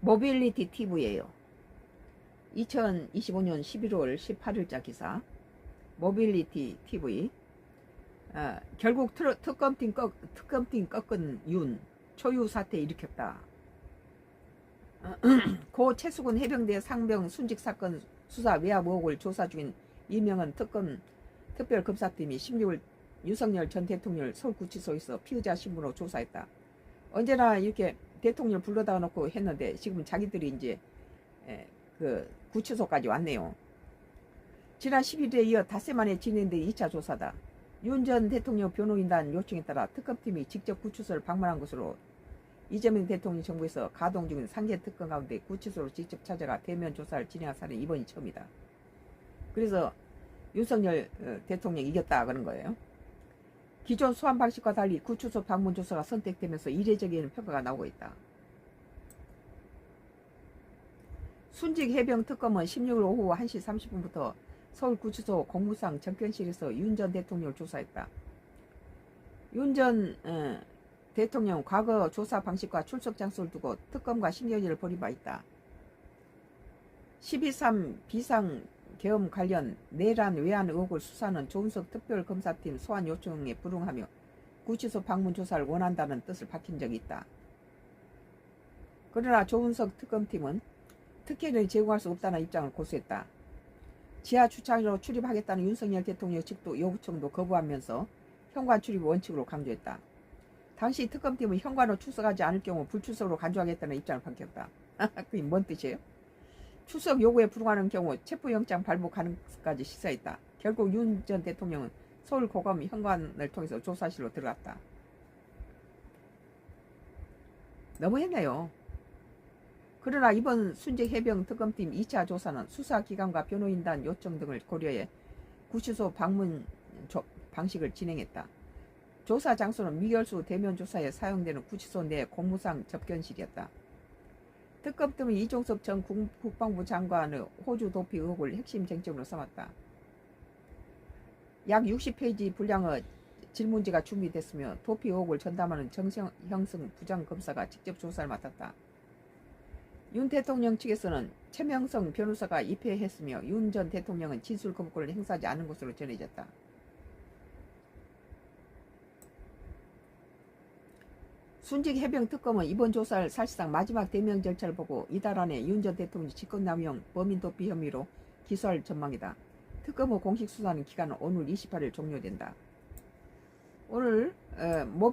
모빌리티 TV예요. 2025년 11월 18일자 기사. 모빌리티 TV. 아, 결국 트러, 특검팀 꺾, 특검팀 꺾은 윤 초유 사태 일으켰다. 고 최수근 해병대 상병 순직 사건 수사 외압 의혹을 조사 중인 이명은 특검 특별검사팀이 16일 윤석열 전 대통령 서울구치소에서 피의자 신분으로 조사했다. 언제나 이렇게 대통령 불러다 놓고 했는데 지금 자기들이 이제 에, 그 구치소까지 왔네요. 지난 11일에 이어 닷새 만에 진행된 2차 조사다. 윤 전 대통령 변호인단 요청에 따라 특검팀이 직접 구치소를 방문한 것으로 이재명 대통령 정부에서 가동 중인 상계 특검 가운데 구치소로 직접 찾아가 대면 조사를 진행한 사례는 이번이 처음이다. 그래서 윤석열 어, 대통령 이겼다 그런 거예요. 기존 수환 방식과 달리 구치소 방문 조사가 선택되면서 이례적인 평가가 나오고 있다. 순직 해병 특검은 16일 오후 1시 30분부터 서울 구치소 공무상 접견실에서 윤 전 대통령을 조사했다. 윤전 어, 대통령 과거 조사 방식과 출석 장소를 두고 특검과 신경전을 벌인 바 있다. 12.3 비상 계엄 관련 내란 외환 의혹을 수사하는 조은석 특별검사팀 소환 요청에 불응하며 구치소 방문 조사를 원한다는 뜻을 밝힌 적이 있다. 그러나 조은석 특검팀은 특혜를 제공할 수 없다는 입장을 고수했다. 지하 주차장으로 출입하겠다는 윤석열 대통령 측도 요구청도 거부하면서 현관 출입 원칙으로 강조했다. 당시 특검팀은 현관으로 출석하지 않을 경우 불출석으로 간주하겠다는 입장을 밝혔다. 그게 뭔 뜻이에요? 출석 요구에 불응하는 경우 체포영장 발부 가능성까지 시사했다. 결국 윤 전 대통령은 서울 고검 현관을 통해서 조사실로 들어갔다. 너무했네요. 그러나 이번 순직 해병 특검팀 2차 조사는 수사기관과 변호인단 요청 등을 고려해 구치소 방문 조, 방식을 진행했다. 조사 장소는 미결수 대면 조사에 사용되는 구치소 내 공무상 접견실이었다. 특검팀은 이종섭 전 국- 국방부 장관의 호주 도피 의혹을 핵심 쟁점으로 삼았다. 약 60페이지 분량의 질문지가 준비됐으며 도피 의혹을 전담하는 정형승 부장검사가 직접 조사를 맡았다. 윤 대통령 측에서는 최명성 변호사가 입회했으며 윤 전 대통령은 진술 거부권을 행사하지 않은 것으로 전해졌다. 순직 해병 특검은 이번 조사를 사실상 마지막 대명 절차를 보고 이달 안에 윤 전 대통령 직권남용 범인 도피 혐의로 기소할 전망이다. 특검의 공식 수사는 기간은 오늘 28일 종료된다. 오늘 어, 모